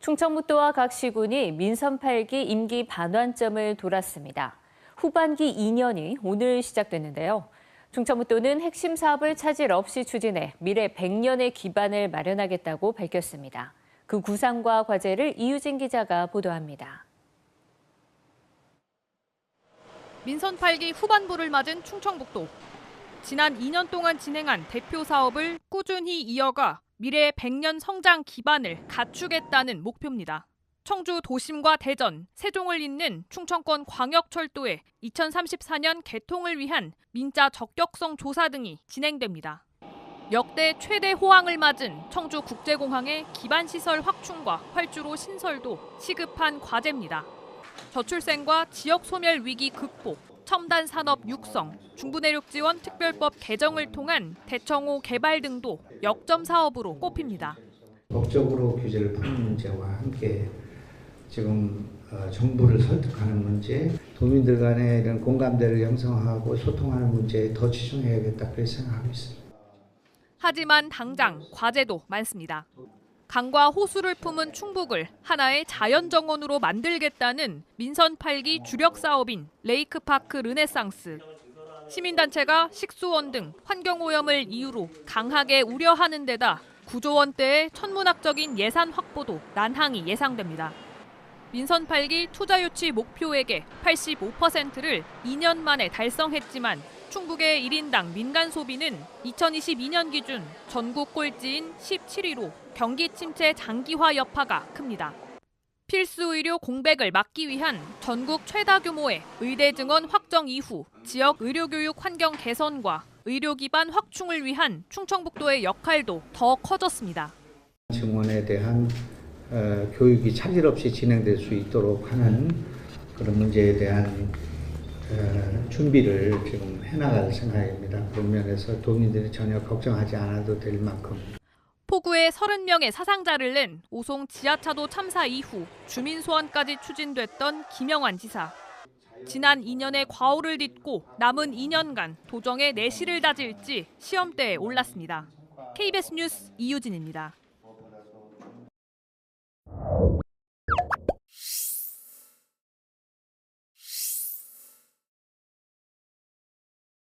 충청북도와 각 시군이 민선 8기 임기 반환점을 돌았습니다. 후반기 2년이 오늘 시작됐는데요. 충청북도는 핵심 사업을 차질 없이 추진해 미래 100년의 기반을 마련하겠다고 밝혔습니다. 그 구상과 과제를 이유진 기자가 보도합니다. 민선 8기 후반부를 맞은 충청북도. 지난 2년 동안 진행한 대표 사업을 꾸준히 이어가 미래의 100년 성장 기반을 갖추겠다는 목표입니다. 청주 도심과 대전, 세종을 잇는 충청권 광역철도의 2034년 개통을 위한 민자 적격성 조사 등이 진행됩니다. 역대 최대 호황을 맞은 청주 국제공항의 기반 시설 확충과 활주로 신설도 시급한 과제입니다. 저출생과 지역 소멸 위기 극복, 첨단 산업 육성, 중부내륙 지원 특별법 개정을 통한 대청호 개발 등도 역점 사업으로 꼽힙니다. 법적으로 규제를 푸는 문제와 함께 지금 어, 정부를 설득하는 문제, 도민들 간의 이런 공감대를 형성하고 소통하는 문제에 더 치중해야겠다 그렇게 생각하고 있습니다. 하지만 당장 과제도 많습니다. 강과 호수를 품은 충북을 하나의 자연 정원으로 만들겠다는 민선 8기 주력 사업인 레이크파크 르네상스. 시민단체가 식수원 등 환경오염을 이유로 강하게 우려하는 데다 9조 원대의 천문학적인 예산 확보도 난항이 예상됩니다. 민선 8기 투자 유치 목표액의 85%를 2년 만에 달성했지만 충북의 1인당 민간 소비는 2022년 기준 전국 꼴찌인 17위로 경기 침체 장기화 여파가 큽니다. 필수 의료 공백을 막기 위한 전국 최다 규모의 의대 증원 확정 이후 지역 의료교육 환경 개선과 의료 기반 확충을 위한 충청북도의 역할도 더 커졌습니다. 증원에 대한 어, 교육이 차질 없이 진행될 수 있도록 하는 그런 문제에 대한 어, 준비를 지금 해나갈 생각입니다. 그런 면에서 도민들이 전혀 걱정하지 않아도 될 만큼 포구에 30명의 사상자를 낸 오송 지하차도 참사 이후 주민 소환까지 추진됐던 김영환 지사. 지난 2년의 과오를 딛고 남은 2년간 도정의 내실을 다질지 시험대에 올랐습니다. KBS 뉴스 이유진입니다.